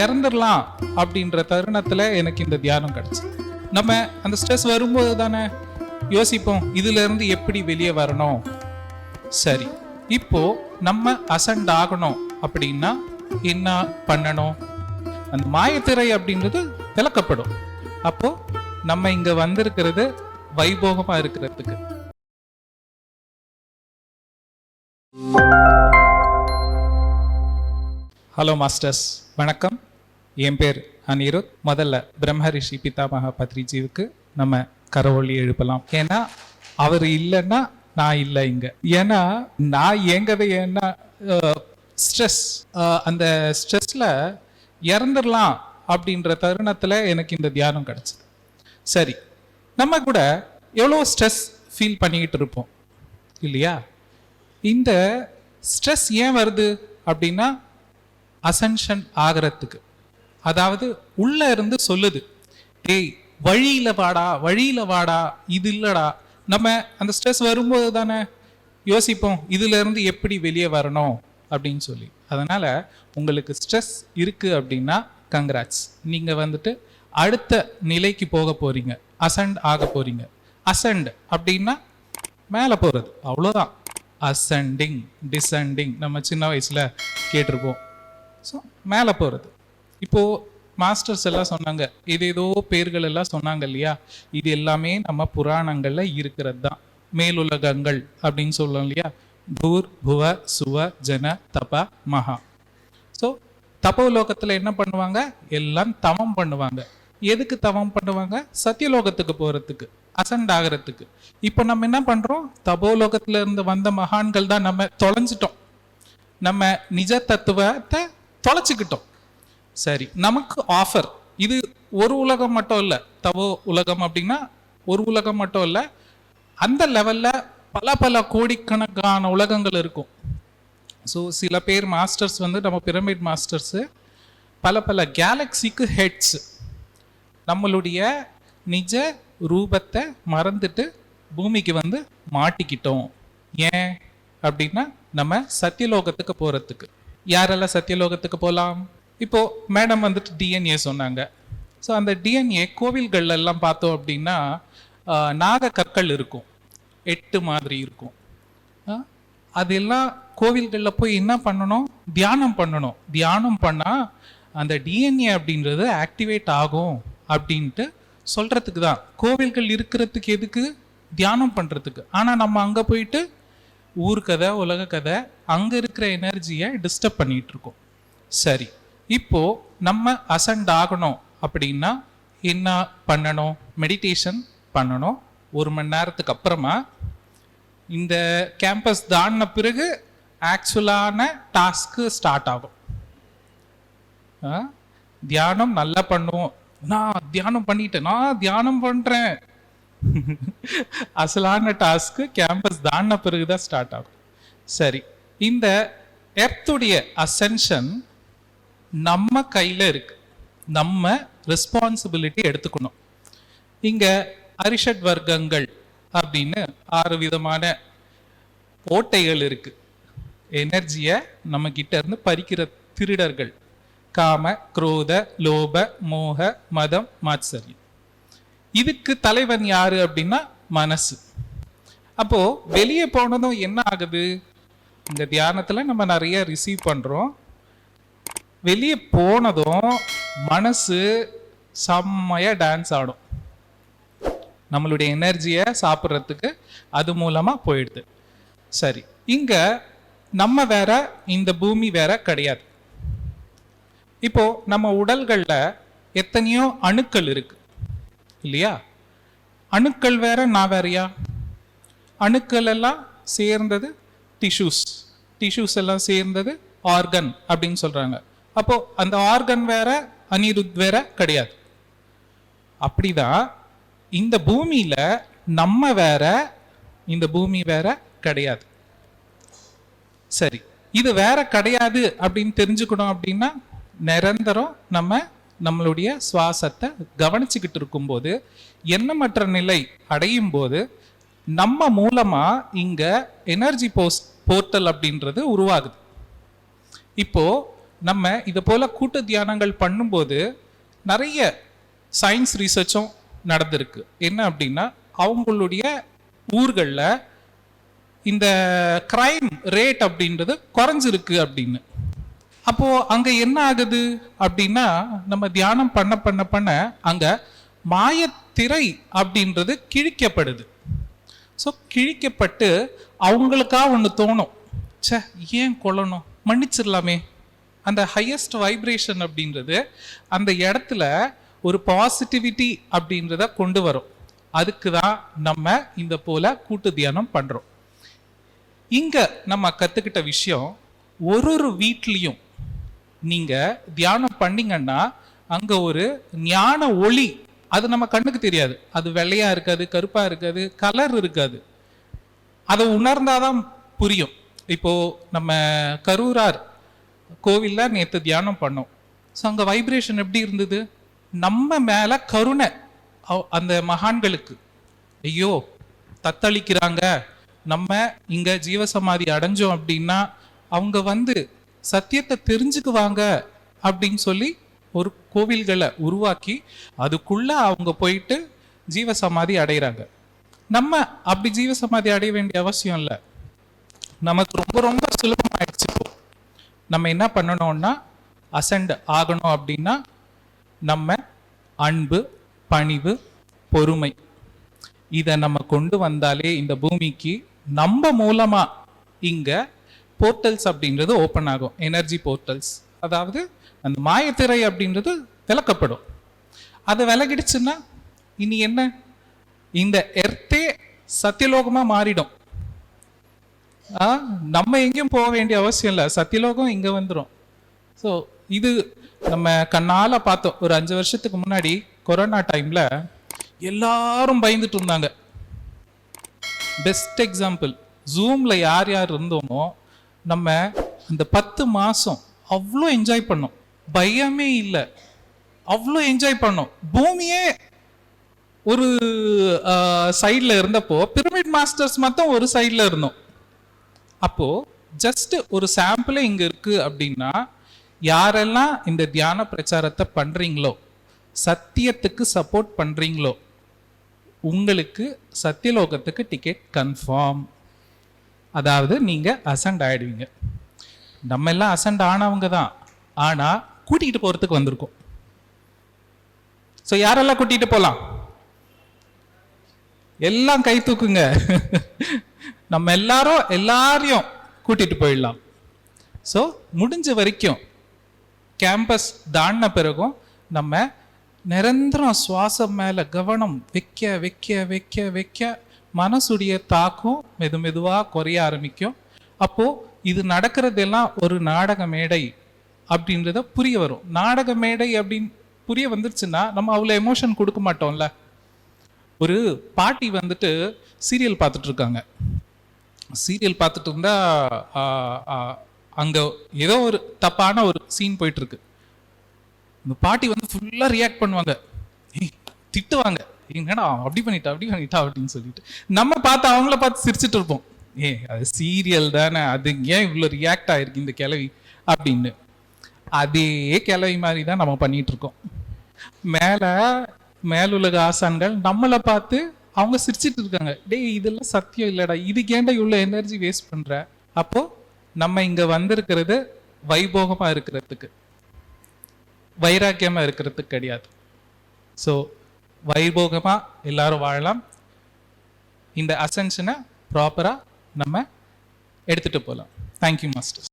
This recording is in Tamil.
இறந்துடலாம் அப்படின்ற தருணத்தில் எனக்கு இந்த தியானம் கிடச்சி நம்ம அந்த ஸ்ட்ரெஸ் வரும்போது தானே யோசிப்போம் இதுலேருந்து எப்படி வெளியே வரணும்? சரி இப்போ நம்ம அசண்ட் ஆகணும் அப்படின்னா என்ன பண்ணணும்? அந்த மாயத்திரை அப்படின்றது விளக்கப்படும். அப்போ நம்ம இங்க வந்திருக்கிறது வைபோகமா இருக்கிறதுக்கு. ஹலோ மாஸ்டர்ஸ் வணக்கம். என் பேர் அனிருத். முதல்ல பிரம்மரிஷி பிதாமக பத்ரிஜிவுக்கு நம்ம கரவொலி எழுப்பலாம். ஏன்னா அவர் இல்லைன்னா நான் இல்லை இங்க. ஏன்னா நான் ஏங்கவே ஏன்னா ஸ்ட்ரெஸ் அந்த ஸ்ட்ரெஸ்ல இறந்துடலாம் அப்படின்ற தருணத்துல எனக்கு இந்த தியானம் கிடைச்சது. சரி நம்ம கூட எவ்வளோ ஸ்ட்ரெஸ் ஃபீல் பண்ணிக்கிட்டு இருப்போம். இல்லையா? இந்த ஸ்ட்ரெஸ் ஏன் வருது அப்படின்னா அசென்ஷன் ஆகிறதுக்கு. அதாவது உள்ள இருந்து சொல்லுது ஏய் வழியில வாடா வழியில வாடா இது இல்லடா. நம்ம அந்த ஸ்ட்ரெஸ் வரும்போது தானே யோசிப்போம் இதுல இருந்து எப்படி வெளியே வரணும்? அப்படின்னு சொல்லி. அதனால உங்களுக்கு ஸ்ட்ரெஸ் இருக்கு அப்படின்னா கங்க்ராட்ஸ் நீங்க வந்துட்டு அடுத்த நிலைக்கு போக போறீங்க அசண்ட் ஆக போறீங்க. அசண்ட் அப்படின்னா மேலே போகிறது அவ்வளோதான் அசண்டிங் டிசண்டிங் நம்ம சின்ன வயசில் கேட்டிருப்போம். ஸோ மேலே போகிறது இப்போது மாஸ்டர்ஸ் எல்லாம் சொன்னாங்க. இது ஏதோ பேர்கள் எல்லாம் சொன்னாங்க இல்லையா? இது எல்லாமே நம்ம புராணங்களில் இருக்கிறது தான் மேலுலகங்கள் அப்படின்னு சொல்லலாம் இல்லையா? பூர் புவ சுவ ஜன தப மகா. ஸோ தபோலோகத்தில் என்ன பண்ணுவாங்க? எல்லாம் தவம் பண்ணுவாங்க. எதுக்கு தவம் பண்ணுவாங்க? சத்தியலோகத்துக்கு போகிறதுக்கு அசண்ட் ஆகிறதுக்கு. இப்போ நம்ம என்ன பண்ணுறோம் தபோலோகத்துல இருந்து வந்த மகான்கள் தான் நம்ம தொலைஞ்சிட்டோம். நம்ம நிஜ தத்துவத்தை தொலைச்சிக்கிட்டோம். சரி நமக்கு ஆஃபர் இது ஒரு உலகம் மட்டும் இல்லை தவோ உலகம் அப்படின்னா ஒரு உலகம் மட்டும் இல்லை அந்த லெவலில் பல பல கோடிக்கணக்கான உலகங்கள் இருக்கும். ஸோ சில பேர் மாஸ்டர்ஸ் வந்து நம்ம பிரமிட் மாஸ்டர்ஸு பல பல கேலக்சிக்கு ஹெட்ஸ் நம்மளுடைய நிஜ ரூபத்தை மறந்துட்டு பூமிக்கு வந்து மாட்டிக்கிட்டோம். ஏன்? அப்படின்னா நம்ம சத்தியலோகத்துக்கு போகிறதுக்கு யாரெல்லாம் சத்தியலோகத்துக்கு போகலாம் இப்போது மேடம் வந்துட்டு டிஎன்ஏ சொன்னாங்க. ஸோ அந்த டிஎன்ஏ கோவில்கள்லாம் பார்த்தோம் அப்படின்னா நாக கற்கள் இருக்கும். எட்டு மாதிரி இருக்கும். அதெல்லாம் கோவில்களில் போய் என்ன பண்ணணும்? தியானம் பண்ணணும். தியானம் பண்ணால் அந்த டிஎன்ஏ அப்படின்றது ஆக்டிவேட் ஆகும் அப்படின்ட்டு சொல்கிறதுக்கு தான் கோவில்கள் இருக்கிறதுக்கு எதுக்கு? தியானம் பண்ணுறதுக்கு ஆனால் நம்ம அங்கே போயிட்டு ஊர் கதை உலக கதை அங்கே இருக்கிற எனர்ஜியை டிஸ்டர்ப் பண்ணிகிட்ருக்கோம் இருக்கோம் சரி இப்போது நம்ம அசண்ட் ஆகணும் அப்படின்னா என்ன பண்ணணும்? மெடிடேஷன் பண்ணணும். ஒரு மணி நேரத்துக்கு அப்புறமா இந்த கேம்பஸ் தாண்டின பிறகு ஆக்சுவலான டாஸ்க்கு ஸ்டார்ட் ஆகும். ஆ? தியானம் நல்லா பண்ணுவோம். நான் தியானம் பண்ணிட்டேன் நான் தியானம் பண்ணுறேன் அசலான டாஸ்க்கு கேம்பஸ் தாண்டின பிறகு தான் ஸ்டார்ட் ஆகும். சரி இந்த எர்த்துடைய அசென்ஷன் நம்ம கையில் இருக்கு. நம்ம ரெஸ்பான்சிபிலிட்டி எடுத்துக்கணும். இங்கே அரிஷட் வர்க்கங்கள் அப்படின்னு ஆறு விதமான ஓட்டைகள் இருக்கு. எனர்ஜியை நம்ம கிட்ட இருந்து பறிக்கிற திருடர்கள். காம குரோத லோப மோக மதம் மாத்சரியம். இதுக்கு தலைவன் யாரு அப்படின்னா மனசு. அப்போ வெளியே போனதும் என்ன ஆகுது? இந்த தியானத்துல நம்ம நிறைய ரிசீவ் பண்றோம். வெளியே போனதும் மனசு செம்மையா டான்ஸ் ஆடும். நம்மளுடைய எனர்ஜியை சாப்பிட்றதுக்கு அது மூலமாக போயிடுது. சரி இங்கே நம்ம வேற இந்த பூமி வேற கிடையாது. இப்போ நம்ம உடல்களில் எத்தனையோ அணுக்கள் இருக்கு. இல்லையா? அணுக்கள் வேற நான் வேறயா? அணுக்கள் எல்லாம் சேர்ந்தது டிஷ்யூஸ் டிஷ்யூஸ் எல்லாம் சேர்ந்தது ஆர்கன் அப்படின்னு சொல்றாங்க. அப்போ அந்த ஆர்கன் வேற அனிருத் வேற கிடையாது. அப்படிதான் இந்த பூமியில நம்ம வேற இந்த பூமி வேற கிடையாது. சரி இது வேற கிடையாது அப்படின்னு தெரிஞ்சுக்கணும் அப்படின்னா நிரந்தரம் நம்ம நம்மளுடைய சுவாசத்தை கவனிச்சுக்கிட்டு இருக்கும்போது எண்ணமற்ற நிலை அடையும் போது நம்ம மூலமாக இங்கே எனர்ஜி போஸ்ட் போர்ட்டல் அப்படின்றது உருவாகுது. இப்போது நம்ம இதை போல் கூட்டு தியானங்கள் பண்ணும்போது நிறைய சயின்ஸ் ரிசர்ச்சும் நடந்திருக்கு. என்ன அப்படின்னா அவங்களுடைய ஊர்களில் இந்த கிரைம் ரேட் அப்படின்றது குறைஞ்சிருக்கு அப்படின்னு. அப்போ அங்க என்ன ஆகுது அப்படின்னா நம்ம தியானம் பண்ண பண்ண பண்ண அங்க மாயத்திரை அப்படின்றது கிழிக்கப்படுது. ஸோ கிழிக்கப்பட்டு அவங்களுக்காக ஒன்று தோணும். சே ஏன் கொல்லணும்? மன்னிச்சிடலாமே. அந்த ஹையஸ்ட் வைப்ரேஷன் அப்படின்றது அந்த இடத்துல ஒரு பாசிட்டிவிட்டி அப்படின்றத கொண்டு வரும். அதுக்கு தான் நம்ம இந்த போல கூட்டு தியானம் பண்ணுறோம் இங்கே நம்ம கற்றுக்கிட்ட விஷயம் ஒரு ஒரு வீட்லேயும் நீங்கள் தியானம் பண்ணீங்கன்னா அங்கே ஒரு ஞான ஒளி அது நம்ம கண்ணுக்கு தெரியாது. அது வெள்ளையாக இருக்காது கருப்பாக இருக்காது கலர் இருக்காது. அதை உணர்ந்தாதான் புரியும். இப்போ நம்ம கரூரார் கோவில்ல நேற்று தியானம் பண்ணோம். ஸோ அங்கே வைப்ரேஷன் எப்படி இருந்தது? நம்ம மேலே கருணை அந்த மகான்களுக்கு. ஐயோ தத்தளிக்கிறாங்க. நம்ம இங்கே ஜீவசமாதி அடைஞ்சோம் அப்படின்னா அவங்க வந்து சத்தியத்தை தெரிஞ்சுக்குவாங்க அப்படின்னு சொல்லி ஒரு கோவில்களை உருவாக்கி அதுக்குள்ள அவங்க போயிட்டு ஜீவசமாதி அடைகிறாங்க. நம்ம அப்படி ஜீவசமாதி அடைய வேண்டிய அவசியம் இல்லை. நமக்கு ரொம்ப ரொம்ப சுலபமாயிடுச்சு இப்போ. நம்ம என்ன பண்ணணும்னா அசண்ட் ஆகணும் அப்படின்னா நம்ம அன்பு பணிவு பொறுமை இதை நம்ம கொண்டு வந்தாலே இந்த பூமிக்கு நம்ம மூலமாக இங்கே போர்ட்டல்ஸ் அப்படின்றது ஓப்பன் ஆகும். எனர்ஜி போர்ட்டல்ஸ் அதாவது அந்த மாயத்திரை அப்படின்றது விளக்கப்படும் அது விலகிடுச்சுன்னா இனி என்ன? இந்த எர்த்தே சத்தியலோகமாக மாறிடும். ஆ, நம்ம எங்கேயும் போக வேண்டிய அவசியம் இல்லை. சத்தியலோகம் இங்கே வந்துடும் ஸோ இது நம்ம கண்ணால் பார்த்தோம். ஒரு அஞ்சு வருஷத்துக்கு முன்னாடி கொரோனா டைமில் எல்லாரும் பயந்துட்டு இருந்தாங்க. பெஸ்ட் எக்ஸாம்பிள் ஜூமில் யார் யார் இருந்தோமோ நம்ம அந்த பத்து மாதம் அவ்வளோ என்ஜாய் பண்ணோம். பயமே இல்லை. அவ்வளோ என்ஜாய் பண்ணோம். பூமியே ஒரு சைடில் இருந்தப்போ பிரமிட் மாஸ்டர்ஸ் மட்டும் ஒரு சைடில் இருந்தோம். அப்போது ஜஸ்ட் ஒரு சாம்பிளே இங்கே இருக்குது அப்படின்னா யாரெல்லாம் இந்த தியான பிரச்சாரத்தை பண்ணுறீங்களோ சத்தியத்துக்கு சப்போர்ட் பண்ணுறீங்களோ உங்களுக்கு சத்தியலோகத்துக்கு டிக்கெட் கன்ஃபார்ம் அதாவது நீங்கள் அசண்ட் ஆயிடுவீங்க. நம்ம எல்லாம் அசண்ட் ஆனவங்க தான். ஆனால் கூட்டிகிட்டு போறதுக்கு வந்திருக்கோம். ஸோ யாரெல்லாம் கூட்டிகிட்டு போகலாம் எல்லாம் கை தூக்குங்க. நம்ம எல்லாரும் எல்லாரையும் கூட்டிட்டு போயிடலாம். ஸோ முடிஞ்ச வரைக்கும் கேம்பஸ் தாண்டின பிறகும் நம்ம நிரந்தரம் சுவாசம் மேலே கவனம் வைக்க வைக்க வைக்க வைக்க மனசுடைய தாக்கம் மெது மெதுவாக குறைய ஆரம்பிக்கும். அப்போது இது நடக்கிறதெல்லாம் ஒரு நாடக மேடை அப்படின்றத புரிய வரும். நாடக மேடை அப்படின்னு புரிய வந்துருச்சுன்னா நம்ம அவ்வளோ எமோஷன் கொடுக்க மாட்டோம்ல. ஒரு பாட்டி வந்துட்டு சீரியல் பார்த்துட்ருக்காங்க சீரியல் பார்த்துட்டு இருந்தா அங்கே ஏதோ ஒரு தப்பான ஒரு சீன் போயிட்டுருக்கு இந்த பாட்டி வந்து ஃபுல்லாக ரியாக்ட் பண்ணுவாங்க. திட்டுவாங்க. என்னடா அப்படி பண்ணிட்டா அப்படி பண்ணிட்டா அப்படின்னு சொல்லிட்டு. நம்ம பார்த்து அவங்கள பார்த்து சிரிச்சுட்டு இருப்போம். ஏ அது சீரியல் தானே அது ஏன் இவ்வளோ ரியாக்ட் ஆயிருக்கு இந்த கிளவி அப்படின்னு. அதே கிளவி மாதிரி தான் நம்ம பண்ணிட்டு இருக்கோம். மேல மேலுலக ஆசான்கள் நம்மளை பார்த்து அவங்க சிரிச்சிட்டு இருக்காங்க. டேய் இதெல்லாம் சத்தியம் இல்லடா இதுக்கு ஏன்டா இவ்வளோ எனர்ஜி வேஸ்ட் பண்ற? அப்போ நம்ம இங்க வந்திருக்கிறது வைபோகமா இருக்கிறதுக்கு வைராக்கியமா இருக்கிறதுக்கு கிடையாது. ஸோ வைபோகமா எல்லாரும் வாழலாம். இந்த அசென்ஷனை ப்ராப்பராக நம்ம எடுத்துட்டு போகலாம் தேங்க்யூ மாஸ்டர்